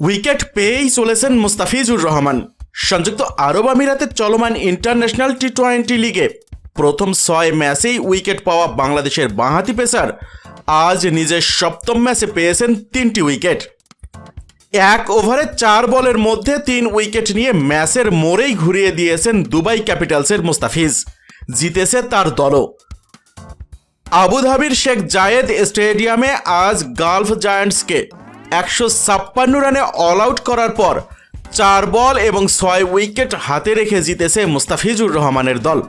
Wicket পেয়েই চলেছেন মুস্তাফিজুর রহমান। সংযুক্ত আরব আমিরাতে চলমান ইন্টারন্যাশনাল টি টোয়েন্টি লিগে প্রথম ছয় ম্যাচেই উইকেট পাওয়া বাংলাদেশের বাঁহাতি পেসার আজ নিজের সপ্তম ম্যাচে পেয়েছেন তিনটি উইকেট। এক ওভারে চার বলের মধ্যে তিন উইকেট নিয়ে ম্যাচের মোড়েই ঘুরিয়ে দিয়েছেন দুবাই ক্যাপিটালসের মুস্তাফিজ। জিতেছে তার দলও। আবুধাবির শেখ জায়েদ স্টেডিয়ামে আজ গালফ জায়ান্টসকে একশো ছাপ্পান্ন রানে অল আউট করার পর চার বল এবং ছয় উইকেট হাতে রেখে জিতেছে মুস্তাফিজুর রহমানের দল।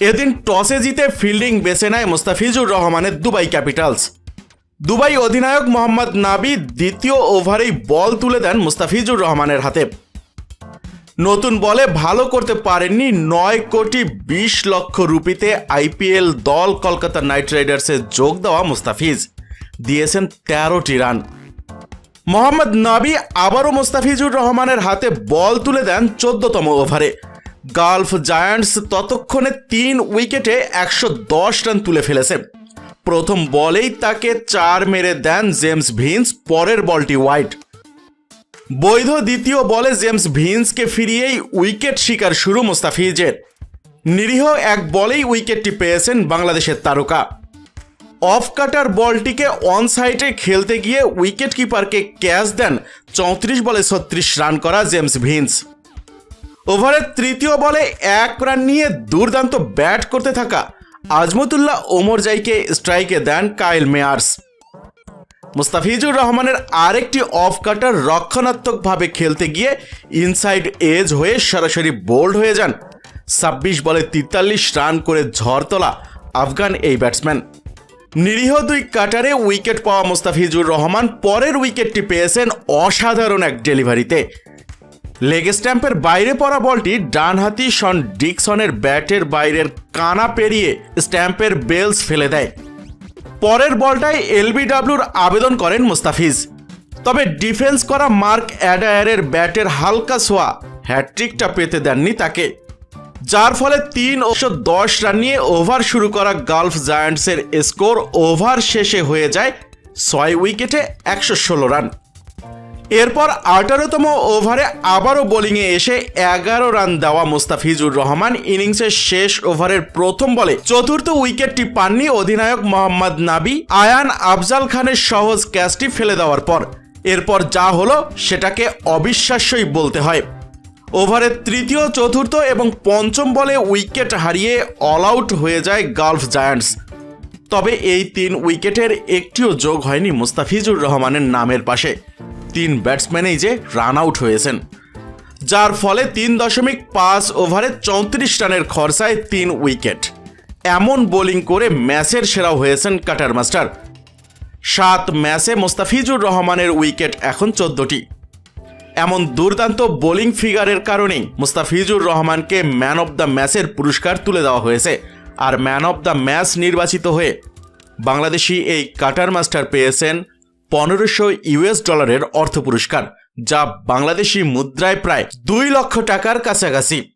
এদিন টসে জিতে ফিল্ডিং বেছে নেয় মুস্তাফিজুর রহমানের দুবাই ক্যাপিটালস। দুবাই অধিনায়ক মোহাম্মদ নাবি দ্বিতীয় ওভারেই বল তুলে দেন মুস্তাফিজুর রহমানের হাতে। নতুন বলে ভালো করতে পারেননি নয় কোটি বিশ লক্ষ রুপিতে আইপিএল দল কলকাতা নাইট রাইডার্সে যোগ দেওয়া মুস্তাফিজ। দিয়েছেন তেরোটি রান। মোহাম্মদ নাবি আবারও মোস্তাফিজুর রহমানের হাতে বল তুলে দেন চোদ্দতম ওভারে। গালফ জায়ান্টস ততক্ষণে তিন উইকেটে একশো দশ রান তুলে ফেলেছে। প্রথম বলেই তাকে চার মেরে দেন জেমস ভিন্স, পরের বলটি হোয়াইট। বৈধ দ্বিতীয় বলে জেমস ভিন্সকে ফিরিয়েই উইকেট শিকার শুরু মোস্তাফিজের। নিরীহ এক বলেই উইকেটটি পেয়েছেন বাংলাদেশের তারকা। অফ কাটার বলটিকে অন সাইডে খেলতে গিয়ে উইকেট কিপারকে ক্যাচ দেন চৌত্রিশ বলে ছত্রিশ রান করা জেমস ভিন্স। ওভারের তৃতীয় বলে এক রান নিয়ে দুর্দান্ত ব্যাট করতে থাকা আজমতুল্লাহ ওমরজাইকে স্ট্রাইকে দেন কাইল মেয়ার্স। মুস্তাফিজুর রহমানের আরেকটি অফ কাটার রক্ষণাত্মকভাবে খেলতে গিয়ে ইনসাইড এজ হয়ে সরাসরি বোল্ড হয়ে যান। ছাব্বিশ বলে তেতাল্লিশ রান করে ঝড় তোলা আফগান এই ব্যাটসম্যান নিরীহ দুই কাটারে উইকেট পাওয়া মুস্তাফিজুর রহমান পরের উইকেটটি পেয়েছেন অসাধারণ এক ডেলিভারিতে। লেগ স্ট্যাম্পের বাইরে পড়া বলটি ডানহাতি শন ডিকসনের ব্যাটের বাইরের কানা পেরিয়ে স্ট্যাম্পের বেলস ফেলে দেয়। পরের বলটায় এলবিডাব্লিউর আবেদন করেন মুস্তাফিজ। তবে ডিফেন্স করা মার্ক অ্যাডায়ারের ব্যাটের হালকা সোয়া হ্যাট্রিকটা পেতে দেননি তাকে। যার ফলে তিন ওশো দশ রান নিয়ে ওভার শুরু করা গালফ জায়ান্টসের স্কোর ওভার শেষে হয়ে যায় ছয় উইকেটে একশো ষোলো রান। এরপর আঠারোতম ওভারে আবারও বোলিংয়ে এসে এগারো রান দেওয়া মুস্তাফিজুর রহমান ইনিংসের শেষ ওভারের প্রথম বলে চতুর্থ উইকেটটি পাননি অধিনায়ক মোহাম্মদ নাবি, আয়ান আফজাল খানের সহজ ক্যাচটি ফেলে দেওয়ার পর। এরপর যা হলো সেটাকে অবিশ্বাস্যই বলতে হয়। ওভারের তৃতীয়, চতুর্থ এবং পঞ্চম বলে উইকেট হারিয়ে অল আউট হয়ে যায় গালফ জায়ান্টস। তবে এই তিন উইকেটের একটিও যোগ হয়নি মুস্তাফিজুর রহমানের নামের পাশে। তিন ব্যাটসম্যানেই যে রান আউট হয়েছেন। যার ফলে তিন দশমিক পাঁচ ওভারে চৌত্রিশ রানের খরচায় তিন উইকেট। এমন বোলিং করে ম্যাচের সেরাও হয়েছেন কাটার মাস্টার। সাত ম্যাচে মোস্তাফিজুর রহমানের উইকেট এখন চোদ্দটি। এমন দুর্দান্ত বোলিং ফিগারের কারণেই মুস্তাফিজুর রহমানকে ম্যান অব দ্য ম্যাচের পুরস্কার তুলে দেওয়া হয়েছে। আর ম্যান অব দ্য ম্যাচ নির্বাচিত হয়ে বাংলাদেশি এই কাটার মাস্টার পেয়েছেন পনেরোশো ইউএস ডলারের অর্থ পুরস্কার, যা বাংলাদেশি মুদ্রায় প্রায় দুই লক্ষ টাকার কাছাকাছি।